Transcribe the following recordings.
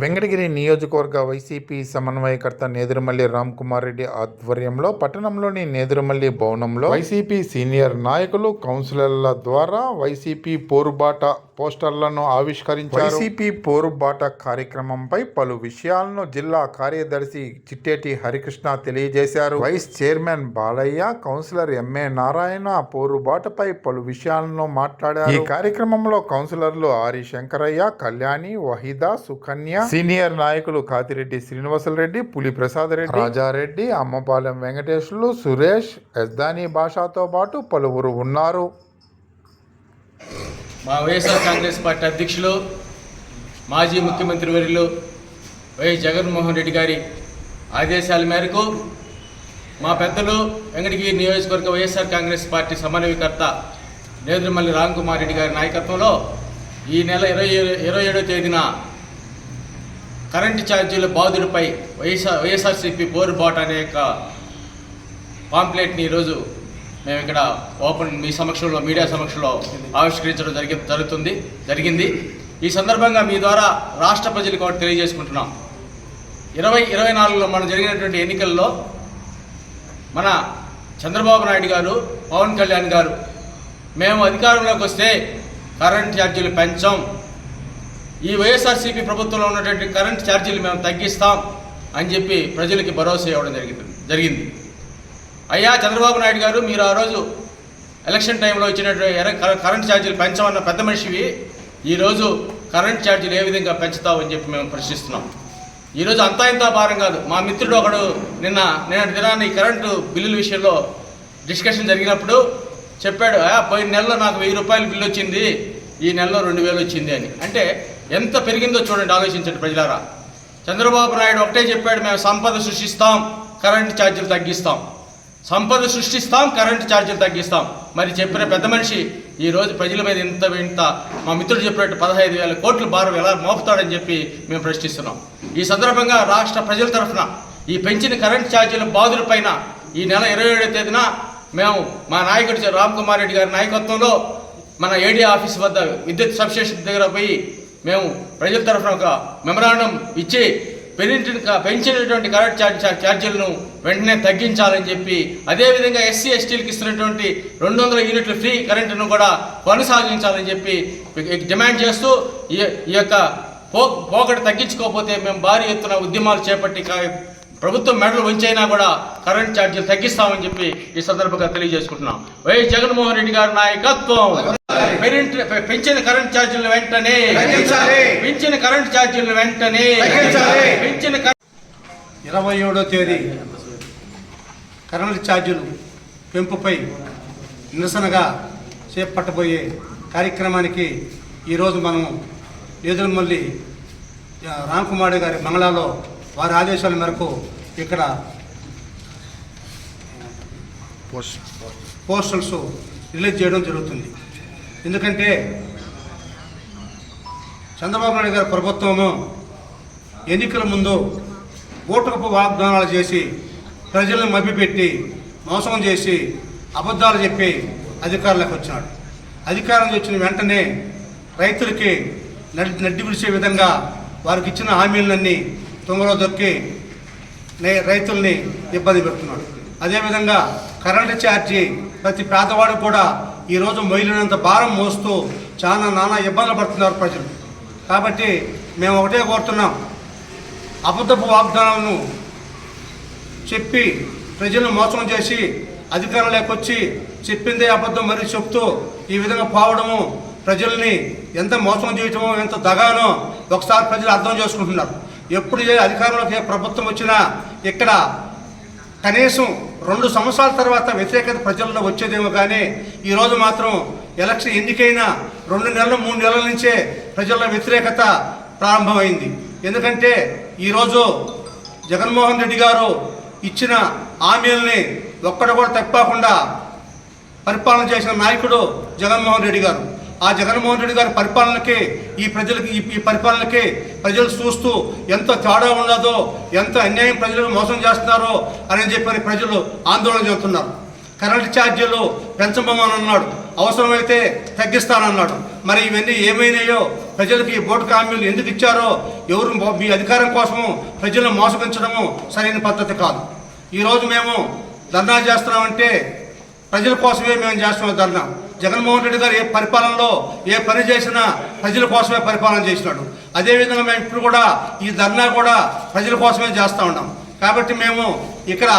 Venkatagiri నియోజకవర్గ YCP సమన్వయకర్త నేదురుమల్లి రామ్ కుమార్ రెడ్డి ఆధ్వర్యంలో పట్టణంలోని నేదురుమల్లి భవనంలో వైసీపీ సీనియర్ నాయకులు కౌన్సిలర్ల ద్వారా వైసీపీ పోరుబాట పోస్టర్లను ఆవిష్కరించారు. వైసీపీ పోరుబాట కార్యక్రమంపై పలు విషయాలను జిల్లా కార్యదర్శి చిట్టేటి హరికృష్ణ తెలియజేశారు. Vice chairman Balayya councillor MA Narayana పోరుబాటపై పలు విషయాలను మాట్లాడారు. ఈ కార్యక్రమంలో కౌన్సిలర్లు ఆరి శంకరయ్య కళ్యాణి వహిదా సుకన్య సీనియర్ నాయకులు కాతిరెడ్డి శ్రీనివాసరెడ్డి పులి ప్రసాద్ రెడ్డి రాజారెడ్డి అమ్మపాలెం వెంకటేశ్వర్లు సురేష్ ఎస్దాని భాషతో పాటు పలువురు ఉన్నారు. మా వైఎస్ఆర్ కాంగ్రెస్ పార్టీ అధ్యక్షులు మాజీ ముఖ్యమంత్రి వర్యులు వైఎస్ జగన్మోహన్ రెడ్డి గారి ఆదేశాల మేరకు మా పెద్దలు వెంకటగిరి నియోజకవర్గ వైఎస్ఆర్ కాంగ్రెస్ పార్టీ సమన్వయకర్త నేదురుమల్లి రామ్ కుమార్ రెడ్డి గారి నాయకత్వంలో ఈ నెల ఇరవై ఇరవై ఏడో తేదీన కరెంటు ఛార్జీల బాధుడిపై వైఎస్ఆర్ వైఎస్ఆర్సీపీ బోరుబాట్ అనే యొక్క పాంప్లెట్ని ఈరోజు మేము ఇక్కడ ఓపెన్ మీ సమక్షంలో మీడియా సమక్షంలో ఆవిష్కరించడం జరిగి జరుగుతుంది జరిగింది. ఈ సందర్భంగా మీ ద్వారా రాష్ట్ర ప్రజలకు ఒకటి తెలియజేసుకుంటున్నాం. ఇరవై ఇరవై నాలుగులో మనం జరిగినటువంటి ఎన్నికల్లో మన చంద్రబాబు నాయుడు గారు పవన్ కళ్యాణ్ గారు మేము అధికారంలోకి వస్తే కరెంట్ ఛార్జీలు పెంచాం. ఈ వైఎస్ఆర్సీపీ ప్రభుత్వంలో ఉన్నటువంటి కరెంట్ ఛార్జీలు మేము తగ్గిస్తాం అని చెప్పి ప్రజలకి భరోసా ఇవ్వడం జరిగింది జరిగింది. అయ్యా చంద్రబాబు నాయుడు గారు మీరు ఆ రోజు ఎలక్షన్ టైంలో ఇచ్చినటువంటి ఎర- కరెంట్ ఛార్జీలు పెంచమన్న పెద్ద మనిషివి. ఈరోజు కరెంట్ ఛార్జీలు ఏ విధంగా పెంచుతావు అని చెప్పి మేము ప్రశ్నిస్తున్నాం. ఈరోజు అంతా ఇంత భారం కాదు. మా మిత్రుడు ఒకడు నిన్న నేను దినాన్ని కరెంటు బిల్లుల విషయంలో డిస్కషన్ జరిగినప్పుడు చెప్పాడు పోయిన నెలలో నాకు వెయ్యి రూపాయల బిల్లు వచ్చింది ఈ నెలలో రెండు వేలు వచ్చింది అని. అంటే ఎంత పెరిగిందో చూడండి ఆలోచించండి ప్రజలారా. చంద్రబాబు నాయుడు ఒకటే చెప్పాడు మేము సంపద సృష్టిస్తాం కరెంటు ఛార్జీలు తగ్గిస్తాం. సంపద సృష్టిస్తాం కరెంటు ఛార్జీలు తగ్గిస్తాం. మరి చెప్పిన పెద్ద మనిషి ఈ రోజు ప్రజల మీద ఇంత ఇంత మా మిత్రుడు చెప్పినట్టు పదహైదు వేల కోట్ల భారం ఎలా మోపుతాడని చెప్పి మేము ప్రశ్నిస్తున్నాం. ఈ సందర్భంగా రాష్ట్ర ప్రజల తరఫున ఈ పెంచిన కరెంటు ఛార్జీల బాధులపైన ఈ నెల ఇరవై ఏడవ తేదీన మేము మా నాయకుడు రామ్ కుమార్ రెడ్డి గారి నాయకత్వంలో మన ఏడీ ఆఫీస్ వద్ద విద్యుత్ సబ్స్టేషన్ దగ్గర పోయి మేము ప్రజల తరఫున ఒక మెమరాండం ఇచ్చి పెరిగిన పెంచినటువంటి కరెంట్ ఛార్జ్ ఛార్జీలను వెంటనే తగ్గించాలని చెప్పి అదేవిధంగా ఎస్సీ ఎస్టీలకు ఇస్తున్నటువంటి రెండు వందల యూనిట్ల ఫ్రీ కరెంటును కూడా కొనసాగించాలని చెప్పి డిమాండ్ చేస్తూ ఈ ఈ యొక్క పో పోకడ తగ్గించుకోకపోతే మేము భారీ ఎత్తున ఉద్యమాలు చేపట్టి ప్రభుత్వం మెడలు వంచైనా కూడా కరెంట్ ఛార్జీలు తగ్గిస్తామని చెప్పి ఈ సందర్భంగా తెలియజేసుకుంటున్నాం. వైఎస్ జగన్మోహన్ రెడ్డి గారి నాయకత్వం! పెంచిన కరెంట్ ఛార్జీలను వెంటనే పెంచిన కరెంట్ ఛార్జీలను వెంటనే పెంచిన ఇరవై ఏడో తేదీ కరెంటు ఛార్జీలు పెంపుపై నిరసనగా చేపట్టబోయే కార్యక్రమానికి ఈరోజు మనం ఎదురుమల్లి రామ్కుమార్ గారి బంగ్లాలో వారి ఆదేశాల మేరకు ఇక్కడ పోస్టల్స్ రిలీజ్ చేయడం జరుగుతుంది. ఎందుకంటే చంద్రబాబు నాయుడు గారి ప్రభుత్వము ఎన్నికల ముందు ఓటుకపు వాగ్దానాలు చేసి ప్రజలను మభ్యపెట్టి మోసం చేసి అబద్ధాలు చెప్పి అధికారులకు వచ్చినాడు. అధికారంలో వచ్చిన వెంటనే రైతులకి నడి నడ్డి విడిచే విధంగా వారికి ఇచ్చిన హామీలన్నీ తుంగలో దొక్కి నే- రైతుల్ని ఇబ్బంది పెడుతున్నాడు. అదేవిధంగా కరెంటు ఛార్జీ ప్రతి పేదవాడు కూడా ఈరోజు మొయిలినంత భారం మోస్తూ చాలా నానా ఇబ్బందులు పడుతున్నారు ప్రజలు. కాబట్టి మేము ఒకటే కోరుతున్నాం. అబద్ధపు వాగ్దానాలను చెప్పి ప్రజలను మోసం చేసి అధికారంలోకి వచ్చి చెప్పిందే అబద్ధం మరి చెప్తూ ఈ విధంగా పోవడము ప్రజల్ని ఎంత మోసం చేయటమో ఎంత దగానో ఒకసారి ప్రజలు అర్థం చేసుకుంటున్నారు. ఎప్పుడు ఏ అధికారంలోకి ప్రభుత్వం వచ్చినా ఇక్కడ కనీసం రెండు సంవత్సరాల తర్వాత వ్యతిరేకత ప్రజల్లో వచ్చేదేమో కానీ ఈరోజు మాత్రం ఎలక్షన్ ఎన్నికైనా రెండు నెలలు మూడు నెలల నుంచే ప్రజల్లో వ్యతిరేకత ప్రారంభమైంది. ఎందుకంటే ఈరోజు జగన్మోహన్ రెడ్డి గారు ఇచ్చిన హామీలని ఒక్కడు కూడా తప్పకుండా పరిపాలన చేసిన నాయకుడు జగన్మోహన్ రెడ్డి గారు. ఆ జగన్మోహన్ రెడ్డి గారి పరిపాలనకే ఈ ప్రజలకి ఈ- పరిపాలనకే ప్రజలు చూస్తూ ఎంత తేడా ఉన్నదో ఎంత అన్యాయం ప్రజలకు మోసం చేస్తున్నారో అని చెప్పి ప్రజలు ఆందోళన చెందుతున్నారు. కరెంటు ఛార్జీలు పెంచబోమని అన్నాడు. అవసరమైతే తగ్గిస్తానన్నాడు. మరి ఇవన్నీ ఏమైనాయో ప్రజలకి ఈ బోటు హామీలు ఎందుకు ఇచ్చారో ఎవరు మీ అధికారం కోసము ప్రజలను మోసగించడము సరైన పద్ధతి కాదు. ఈరోజు మేము ధర్నా చేస్తున్నామంటే ప్రజల కోసమే మేము చేస్తున్నాం ధర్నా. జగన్మోహన్ రెడ్డి గారు ఏ పరిపాలనలో ఏ పని చేసినా ప్రజల కోసమే పరిపాలన చేసినాడు. అదేవిధంగా మేము ఇప్పుడు కూడా ఈ ధర్నా కూడా ప్రజల కోసమే చేస్తూ ఉన్నాం. కాబట్టి మేము ఇక్కడ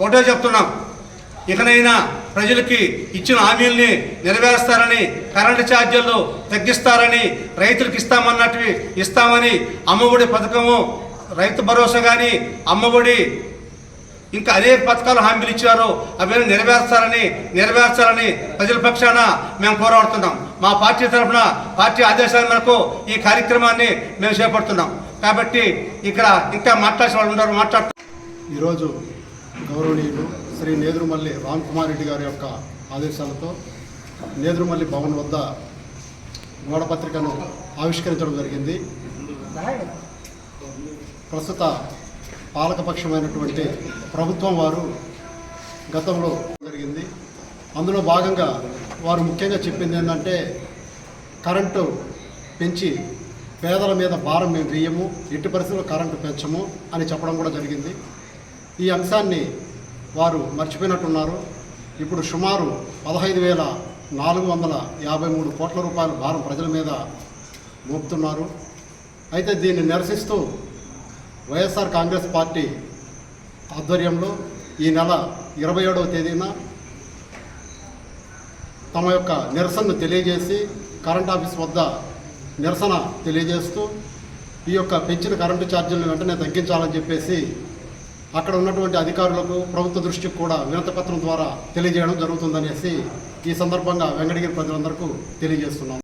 ఒకటే చెప్తున్నాం. ఇకనైనా ప్రజలకి ఇచ్చిన హామీల్ని నెరవేరుస్తారని కరెంటు ఛార్జీలు తగ్గిస్తారని రైతులకు ఇస్తామన్నట్టు ఇస్తామని అమ్మఒడి పథకము రైతు భరోసా కానీ అమ్మఒడి ఇంకా అనేక పథకాలు హామీలు ఇచ్చారు. అవన్నీ నెరవేర్చాలని నెరవేర్చాలని ప్రజల పక్షాన మేము పోరాడుతున్నాం. మా పార్టీ తరఫున పార్టీ ఆదేశాల మేరకు ఈ కార్యక్రమాన్ని మేము చేపడుతున్నాం. కాబట్టి ఇక్కడ ఇంకా మాట్లాడే వాళ్ళు ఉన్నారు మాట్లాడుతున్నారు ఈరోజు గౌరవనీయులు శ్రీ నేదురుమల్లి రామ్ కుమార్ రెడ్డి గారి యొక్క ఆదేశాలతో నేదురుమల్లి భవన్ వద్ద గోడపత్రికను ఆవిష్కరించడం జరిగింది. ప్రస్తుత పాలకపక్షమైనటువంటి ప్రభుత్వం వారు గతంలో జరిగింది. అందులో భాగంగా వారు ముఖ్యంగా చెప్పింది ఏంటంటే కరెంటు పెంచి పేదల మీద భారం మేము వేయము ఎట్టి పరిస్థితుల్లో కరెంటు పెంచము అని చెప్పడం కూడా జరిగింది. ఈ అంశాన్ని వారు మర్చిపోయినట్టున్నారు. ఇప్పుడు సుమారు పదహైదు వేల నాలుగు వందల యాభై మూడు కోట్ల రూపాయల భారం ప్రజల మీద మోపుతున్నారు. అయితే దీన్ని నిరసిస్తూ వైఎస్ఆర్ కాంగ్రెస్ పార్టీ ఆధ్వర్యంలో ఈ నెల ఇరవై ఏడవ తేదీన తమ యొక్క నిరసనను తెలియజేసి కరెంట్ ఆఫీస్ వద్ద నిరసన తెలియజేస్తూ ఈ యొక్క పెంచిన కరెంటు ఛార్జీలను వెంటనే తగ్గించాలని చెప్పేసి అక్కడ ఉన్నటువంటి అధికారులకు ప్రభుత్వ దృష్టికి కూడా వినతపత్రం ద్వారా తెలియజేయడం జరుగుతుందనేసి ఈ సందర్భంగా వెంకటగిరి ప్రజలందరికీ తెలియజేస్తున్నాం.